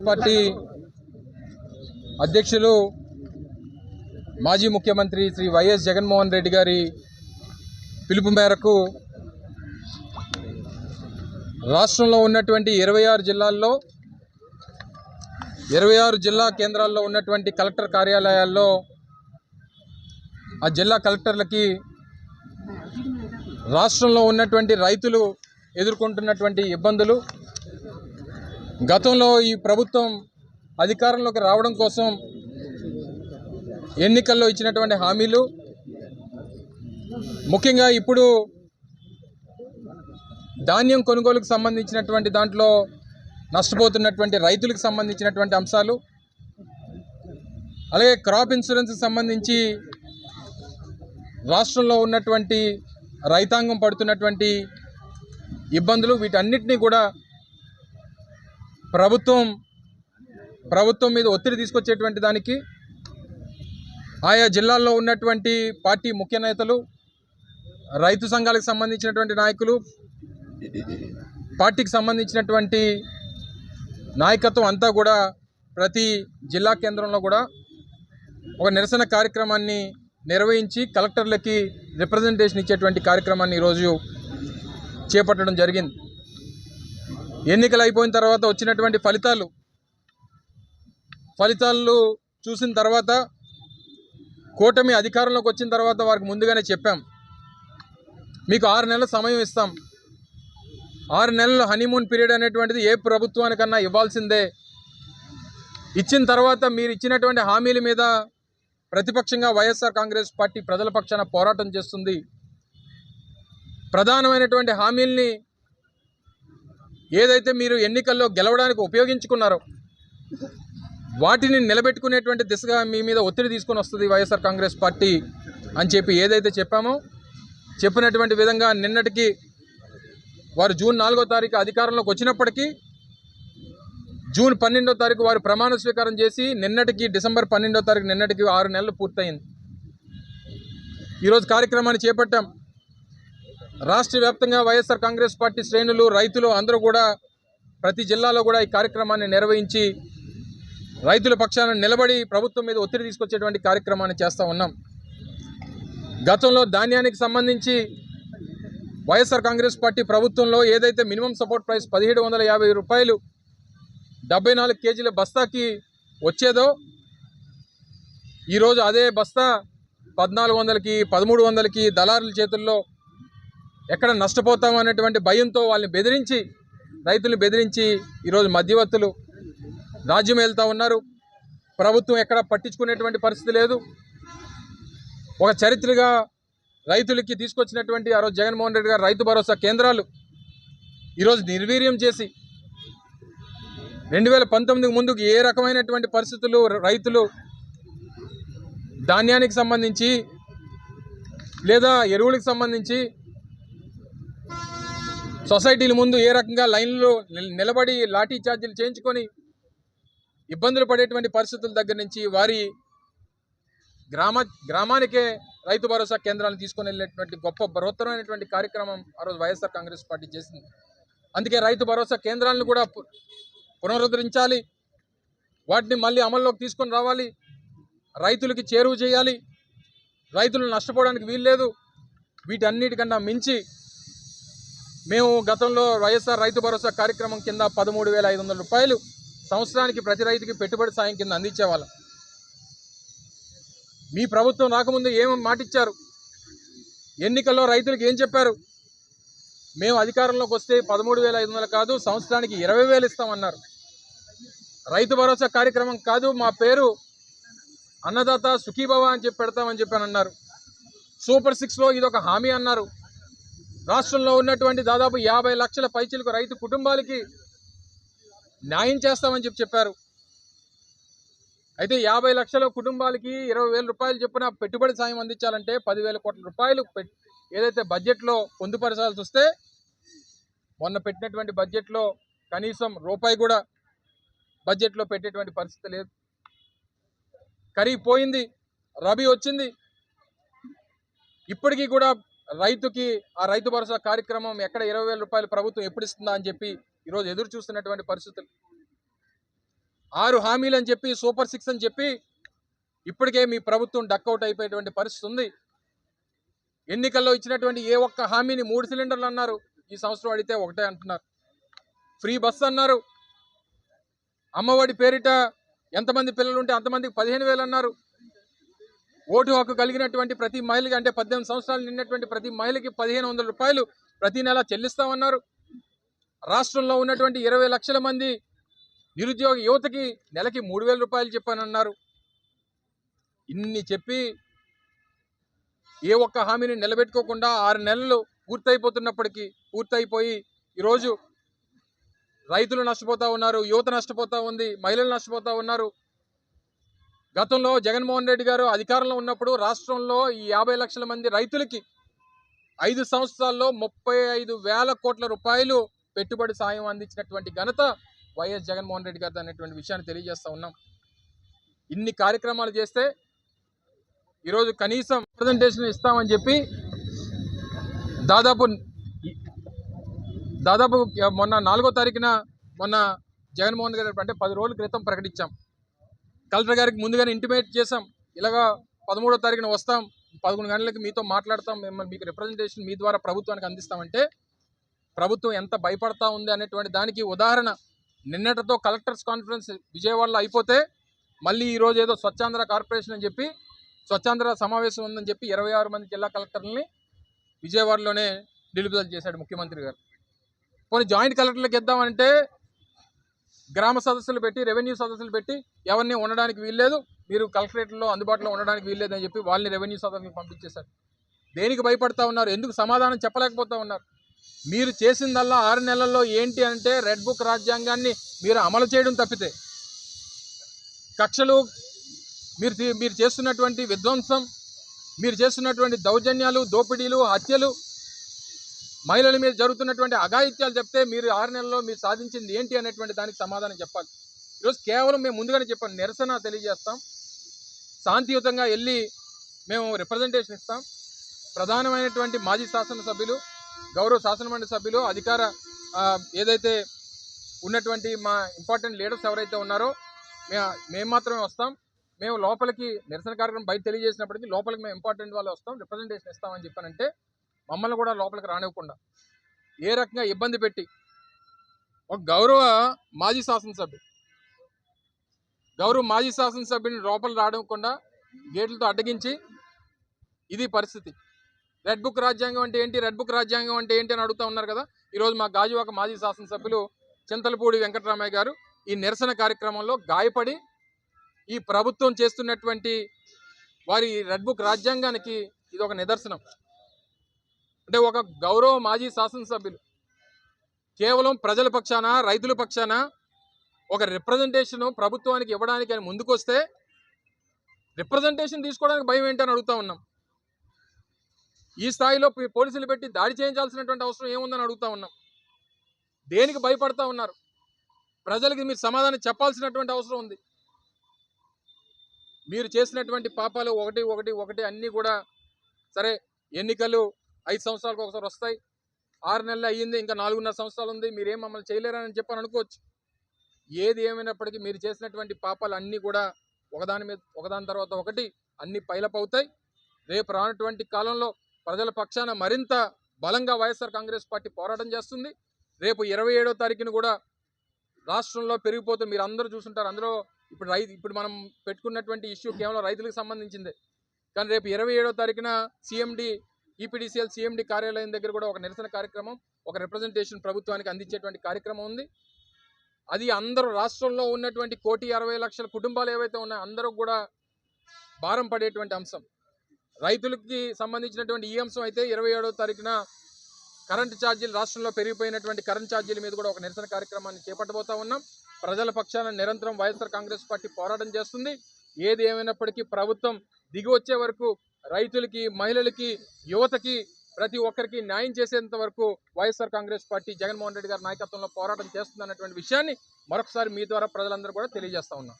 Party అధ్యక్షులు మాజీ ముఖ్యమంత్రి శ్రీ వైఎస్ జగన్మోహన్ రెడ్డి గారి పిలుపు మేరకు రాష్ట్రంలో ఉన్నటువంటి ఇరవై ఆరు జిల్లాల్లో ఇరవై ఆరు జిల్లా కేంద్రాల్లో ఉన్నటువంటి కలెక్టర్ కార్యాలయాల్లో ఆ జిల్లా కలెక్టర్లకి రాష్ట్రంలో ఉన్నటువంటి రైతులు ఎదుర్కొంటున్నటువంటి ఇబ్బందులు గతంలో ఈ ప్రభుత్వం అధికారంలోకి రావడం కోసం ఎన్నికల్లో ఇచ్చినటువంటి హామీలు ముఖ్యంగా ఇప్పుడు ధాన్యం కొనుగోలుకు సంబంధించినటువంటి దాంట్లో నష్టపోతున్నటువంటి రైతులకు సంబంధించినటువంటి అంశాలు అలాగే క్రాప్ ఇన్సూరెన్స్కి సంబంధించి రాష్ట్రంలో ఉన్నటువంటి రైతాంగం పడుతున్నటువంటి ఇబ్బందులు వీటన్నిటినీ కూడా ప్రభుత్వం ప్రభుత్వం మీద ఒత్తిడి తీసుకొచ్చేటువంటి దానికి ఆయా జిల్లాల్లో ఉన్నటువంటి పార్టీ ముఖ్య నేతలు రైతు సంఘాలకు సంబంధించినటువంటి నాయకులు పార్టీకి సంబంధించినటువంటి నాయకత్వం అంతా కూడా ప్రతి జిల్లా కేంద్రంలో కూడా ఒక నిరసన కార్యక్రమాన్ని నిర్వహించి కలెక్టర్లకి రిప్రజెంటేషన్ ఇచ్చేటువంటి కార్యక్రమాన్ని ఈరోజు చేపట్టడం జరిగింది. ఎన్నికలు అయిపోయిన తర్వాత వచ్చినటువంటి ఫలితాలు. ఫలితాలు చూసిన తర్వాత కూటమి అధికారంలోకి వచ్చిన తర్వాత వారికి ముందుగానే చెప్పాం. మీకు ఆరు నెలల సమయం ఇస్తాం. ఆరు నెలల హనీమూన్ పీరియడ్ అనేటువంటిది ఏ ప్రభుత్వానికన్నా ఇవ్వాల్సిందే. ఇచ్చిన తర్వాత మీరు ఇచ్చినటువంటి హామీల మీద ప్రతిపక్షంగా వైఎస్ఆర్ కాంగ్రెస్ పార్టీ ప్రజల పక్షాన పోరాటం చేస్తుంది. ప్రధానమైనటువంటి హామీల్ని ఏదైతే మీరు ఎన్నికల్లో గెలవడానికి ఉపయోగించుకున్నారో వాటిని నిలబెట్టుకునేటువంటి దిశగా మీ మీద ఒత్తిడి తీసుకొని వస్తుంది వైఎస్ఆర్ కాంగ్రెస్ పార్టీ అని చెప్పి ఏదైతే చెప్పామో చెప్పినటువంటి విధంగా నిన్నటికి వారు జూన్ నాలుగో తారీఖు అధికారంలోకి వచ్చినప్పటికీ జూన్ పన్నెండో తారీఖు వారు ప్రమాణ స్వీకారం చేసి నిన్నటికి డిసెంబర్ పన్నెండో తారీఖు నిన్నటికి ఆరు నెలలు పూర్తయింది. ఈరోజు కార్యక్రమాన్ని చేపట్టాం. రాష్ట్ర వ్యాప్తంగా వైఎస్ఆర్ కాంగ్రెస్ పార్టీ శ్రేణులు రైతులు అందరూ కూడా ప్రతి జిల్లాలో కూడా ఈ కార్యక్రమాన్ని నిర్వహించి రైతుల పక్షాన నిలబడి ప్రభుత్వం మీద ఒత్తిడి తీసుకొచ్చేటువంటి కార్యక్రమాన్ని చేస్తూ ఉన్నాం. గతంలో ధాన్యానికి సంబంధించి వైఎస్ఆర్ కాంగ్రెస్ పార్టీ ప్రభుత్వంలో ఏదైతే మినిమం సపోర్ట్ ప్రైస్ పదిహేడు వందల యాభై రూపాయలు డెబ్బై నాలుగు కేజీల బస్తాకి వచ్చేదో ఈరోజు అదే బస్తా పద్నాలుగు వందలకి పదమూడు వందలకి దళారుల చేతుల్లో ఎక్కడ నష్టపోతాం అనేటువంటి భయంతో వాళ్ళని బెదిరించి రైతుల్ని బెదిరించి ఈరోజు మధ్యవర్తులు రాజ్యం వెళ్తూ ఉన్నారు. ప్రభుత్వం ఎక్కడ పట్టించుకునేటువంటి పరిస్థితి లేదు. ఒక చరిత్రగా రైతులకి తీసుకొచ్చినటువంటి ఆ రోజు జగన్మోహన్ రెడ్డి గారు రైతు భరోసా కేంద్రాలు ఈరోజు నిర్వీర్యం చేసి రెండు వేల పంతొమ్మిదికి ముందుకు ఏ రకమైనటువంటి పరిస్థితులు రైతులు ధాన్యానికి సంబంధించి లేదా ఎరువులకు సంబంధించి సొసైటీల ముందు ఏ రకంగా లైన్లో నిలబడి లాఠీ చార్జీలు చేయించుకొని ఇబ్బందులు పడేటువంటి పరిస్థితుల దగ్గర నుంచి వారి గ్రామ గ్రామానికే రైతు భరోసా కేంద్రాలను తీసుకొని వెళ్ళినటువంటి గొప్ప బృహత్తరమైనటువంటి కార్యక్రమం ఆ రోజు వైఎస్ఆర్ కాంగ్రెస్ పార్టీ చేసింది. అందుకే రైతు భరోసా కేంద్రాలను కూడా పు- పునరుద్ధరించాలి. వాటిని మళ్ళీ అమల్లోకి తీసుకొని రావాలి. రైతులకి చేరువ చేయాలి. రైతులు నష్టపోవడానికి వీల్లేదు. వీటన్నిటికన్నా మించి మేము గతంలో వైఎస్ఆర్ రైతు భరోసా కార్యక్రమం కింద పదమూడు వేల ఐదు వందల రూపాయలు సంవత్సరానికి ప్రతి రైతుకి పెట్టుబడి సాయం కింద అందించేవాళ్ళం. మీ ప్రభుత్వం రాకముందు ఏమి మాటిచ్చారు? ఎన్నికల్లో రైతులకు ఏం చెప్పారు? మేము అధికారంలోకి వస్తే పదమూడు వేల ఐదు వందలు కాదు సంవత్సరానికి ఇరవై వేలు ఇస్తామన్నారు. రైతు భరోసా కార్యక్రమం కాదు మా పేరు అన్నదాత సుఖీభవ అని చెప్పి పెడతామని చెప్పాను అన్నారు. సూపర్ సిక్స్లో ఇది ఒక హామీ అన్నారు. రాష్ట్రంలో ఉన్నటువంటి దాదాపు యాభై లక్షల పైచీలకు రైతు కుటుంబాలకి న్యాయం చేస్తామని చెప్పి చెప్పారు. అయితే యాభై లక్షల కుటుంబాలకి ఇరవై వేల రూపాయలు చొప్పున పెట్టుబడి సాయం అందించాలంటే పదివేల కోట్ల రూపాయలు పెట్ ఏదైతే బడ్జెట్లో పొందుపరచాల్సి వస్తే మొన్న పెట్టినటువంటి బడ్జెట్లో కనీసం రూపాయి కూడా బడ్జెట్లో పెట్టేటువంటి పరిస్థితి లేదు. ఖరీఫ్ పోయింది రబీ వచ్చింది. ఇప్పటికీ కూడా రైతుకి ఆ రైతు భరోసా కార్యక్రమం ఎక్కడ ఇరవై వేల రూపాయలు ప్రభుత్వం ఎప్పుడు ఇస్తుందా అని చెప్పి ఈరోజు ఎదురు చూస్తున్నటువంటి పరిస్థితులు. ఆరు హామీలు అని చెప్పి సూపర్ సిక్స్ అని చెప్పి ఇప్పటికే మీ ప్రభుత్వం డక్అవుట్ అయిపోయేటువంటి పరిస్థితి ఉంది. ఎన్నికల్లో ఇచ్చినటువంటి ఏ ఒక్క హామీని మూడు సిలిండర్లు అన్నారు. ఈ సంవత్సరం అడిగితే ఒకటే అంటున్నారు. ఫ్రీ బస్సు అన్నారు. అమ్మఒడి పేరిట ఎంతమంది పిల్లలు ఉంటే అంతమందికి పదిహేను వేలు అన్నారు. ఓటు హక్కు కలిగినటువంటి ప్రతి మహిళకి అంటే పద్దెనిమిది సంవత్సరాలు నిన్నటువంటి ప్రతి మహిళకి పదిహేను వందల రూపాయలు ప్రతి నెల చెల్లిస్తామన్నారు. రాష్ట్రంలో ఉన్నటువంటి ఇరవై లక్షల మంది నిరుద్యోగ యువతకి నెలకి మూడు వేల రూపాయలు చెప్పానన్నారు. ఇన్ని చెప్పి ఏ ఒక్క హామీని నిలబెట్టుకోకుండా ఆరు నెలలు పూర్తయిపోతున్నప్పటికీ పూర్తయిపోయి ఈరోజు రైతులు నష్టపోతూ ఉన్నారు యువత నష్టపోతూ ఉంది మహిళలు నష్టపోతూ ఉన్నారు. గతంలో జగన్మోహన్ రెడ్డి గారు అధికారంలో ఉన్నప్పుడు రాష్ట్రంలో ఈ యాభై లక్షల మంది రైతులకి ఐదు సంవత్సరాల్లో ముప్పై ఐదు వేల కోట్ల రూపాయలు పెట్టుబడి సాయం అందించినటువంటి ఘనత వైఎస్ జగన్మోహన్ రెడ్డి గారు అనేటువంటి విషయాన్ని తెలియజేస్తూ ఉన్నాం. ఇన్ని కార్యక్రమాలు చేస్తే ఈరోజు కనీసం ప్రజెంటేషన్ ఇస్తామని చెప్పి దాదాపు దాదాపు మొన్న నాలుగో తారీఖున మొన్న జగన్మోహన్ గారు అంటే పది రోజుల క్రితం ప్రకటించాం. కలెక్టర్ గారికి ముందుగానే ఇంటిమేట్ చేసాం ఇలాగా పదమూడో తారీఖున వస్తాం. పదకొండు గంటలకి మీతో మాట్లాడతాం. మిమ్మల్ని మీకు రిప్రజెంటేషన్ మీ ద్వారా ప్రభుత్వానికి అందిస్తామంటే ప్రభుత్వం ఎంత భయపడతా ఉంది అనేటువంటి దానికి ఉదాహరణ నిన్నటితో కలెక్టర్స్ కాన్ఫరెన్స్ విజయవాడలో అయిపోతే మళ్ళీ ఈరోజు ఏదో స్వచ్ఛాంధ్ర కార్పొరేషన్ అని చెప్పి స్వచ్ఛాంధ్ర సమావేశం ఉందని చెప్పి ఇరవై ఆరు మంది జిల్లా కలెక్టర్లని విజయవాడలోనే నిలుపుదల చేశాడు ముఖ్యమంత్రి గారు. కొన్ని జాయింట్ కలెక్టర్లకు ఇద్దామంటే గ్రామ సదస్సులు పెట్టి రెవెన్యూ సదస్సులు పెట్టి ఎవరిని ఉండడానికి వీల్లేదు. మీరు కలెక్టరేట్లో అందుబాటులో ఉండడానికి వీల్లేదని చెప్పి వాళ్ళని రెవెన్యూ సదస్సులకు పంపించేశారు. దేనికి భయపడతా ఉన్నారు? ఎందుకు సమాధానం చెప్పలేకపోతా ఉన్నారు? మీరు చేసిందల్లా ఆరు నెలల్లో ఏంటి అంటే రెడ్ బుక్ రాజ్యాంగాన్ని మీరు అమలు చేయడం తప్పితే. కక్షలు మీరు మీరు చేస్తున్నటువంటి విధ్వంసం మీరు చేస్తున్నటువంటి దౌర్జన్యాలు దోపిడీలు హత్యలు మహిళల మీద జరుగుతున్నటువంటి అఘాయిత్యాలు చెప్తే మీరు ఆరు నెలల్లో మీరు సాధించింది ఏంటి అనేటువంటి దానికి సమాధానం చెప్పాలి. ఈరోజు కేవలం మేము ముందుగానే చెప్పాను నిరసన తెలియజేస్తాం. శాంతియుతంగా వెళ్ళి మేము రిప్రజెంటేషన్ ఇస్తాం. ప్రధానమైనటువంటి మాజీ శాసనసభ్యులు గౌరవ శాసనమండలి సభ్యులు అధికార ఏదైతే ఉన్నటువంటి మా ఇంపార్టెంట్ లీడర్స్ ఎవరైతే ఉన్నారో మేము మేము మాత్రమే వస్తాం. మేము లోపలికి నిరసన కార్యక్రమం బయట తెలియజేసినప్పటికీ లోపలికి మేము ఇంపార్టెంట్ వాళ్ళు వస్తాం రిప్రజెంటేషన్ ఇస్తామని చెప్పానంటే మమ్మల్ని కూడా లోపలికి రానివ్వకుండా ఏ రకంగా ఇబ్బంది పెట్టి ఒక గౌరవ మాజీ శాసనసభ్యుడు గౌరవ మాజీ శాసనసభ్యుని లోపల రానివ్వకుండా గేట్లతో అడ్డగించి ఇది పరిస్థితి. రెడ్ బుక్ రాజ్యాంగం అంటే ఏంటి? రెడ్ బుక్ రాజ్యాంగం అంటే ఏంటి అని అడుగుతా ఉన్నారు కదా? ఈరోజు మా గాజువాక మాజీ శాసనసభ్యులు చింతలపూడి వెంకటరామయ్య గారు ఈ నిరసన కార్యక్రమంలో గాయపడి ఈ ప్రభుత్వం చేస్తున్నటువంటి వారి రెడ్ బుక్ రాజ్యాంగానికి ఇది ఒక నిదర్శనం. అంటే ఒక గౌరవ మాజీ శాసనసభ్యులు. కేవలం ప్రజల పక్షాన రైతుల పక్షాన? ఒక రిప్రజెంటేషన్ ప్రభుత్వానికి ఇవ్వడానికి అని ముందుకొస్తే రిప్రజెంటేషన్ తీసుకోవడానికి భయం ఏంటని అడుగుతా ఉన్నాం. ఈ స్థాయిలో పోలీసులు పెట్టి దాడి చేయించాల్సినటువంటి అవసరం ఏముందని అడుగుతా ఉన్నాం. దేనికి భయపడతా ఉన్నారు? ప్రజలకి మీరు సమాధానం చెప్పాల్సినటువంటి అవసరం ఉంది. మీరు చేసినటువంటి పాపాలు ఒకటి ఒకటి ఒకటి అన్నీ కూడా సరే ఎన్నికలు ఐదు సంవత్సరాలకు ఒకసారి వస్తాయి. ఆరు నెలలు అయ్యింది ఇంకా నాలుగున్నర సంవత్సరాలు ఉంది. మీరేం మమ్మల్ని చేయలేరని చెప్పని అనుకోవచ్చు. ఏది ఏమైనప్పటికీ మీరు చేసినటువంటి పాపాలు అన్నీ కూడా ఒకదాని మీద ఒకదాని తర్వాత ఒకటి అన్ని పైలప్ అవుతాయి రేపు రానటువంటి కాలంలో ప్రజల పక్షాన మరింత బలంగా వైఎస్ఆర్ కాంగ్రెస్ పార్టీ పోరాటం చేస్తుంది. రేపు ఇరవై ఏడో తారీఖున కూడా రాష్ట్రంలో పెరిగిపోతుంది మీరు అందరూ చూసుంటారు. అందులో ఇప్పుడు రైతు ఇప్పుడు మనం పెట్టుకున్నటువంటి ఇష్యూ కేవలం రైతులకు సంబంధించిందే. కానీ రేపు ఇరవై ఏడో తారీఖున సిఎండి ఈపీడీసీఎల్ సిఎండి కార్యాలయం దగ్గర కూడా ఒక నిరసన కార్యక్రమం ఒక రిప్రజెంటేషన్ ప్రభుత్వానికి అందించేటువంటి కార్యక్రమం ఉంది. అది అందరూ రాష్ట్రంలో ఉన్నటువంటి కోటి అరవై లక్షల కుటుంబాలు ఏవైతే ఉన్నాయో అందరూ కూడా భారం పడేటువంటి అంశం. రైతులకి సంబంధించినటువంటి ఈ అంశం అయితే ఇరవై ఏడవ తారీఖున కరెంటు ఛార్జీలు రాష్ట్రంలో పెరిగిపోయినటువంటి కరెంట్ ఛార్జీల మీద కూడా ఒక నిరసన కార్యక్రమాన్ని చేపట్టబోతా ఉన్నాం. ప్రజల పక్షాన నిరంతరం వైఎస్ఆర్ కాంగ్రెస్ పార్టీ పోరాటం చేస్తుంది. ఏది ఏమైనప్పటికీ ప్రభుత్వం దిగి వచ్చే వరకు రైతులకి మహిళలకి యువతకి ప్రతి ఒక్కరికి న్యాయం చేసేంత వరకు వైఎస్ఆర్ కాంగ్రెస్ పార్టీ జగన్మోహన్ రెడ్డి గారి నాయకత్వంలో పోరాటం చేస్తుంది అన్నటువంటి విషయాన్ని మరొకసారి మీ ద్వారా ప్రజలందరూ కూడా తెలియజేస్తా ఉన్నాం.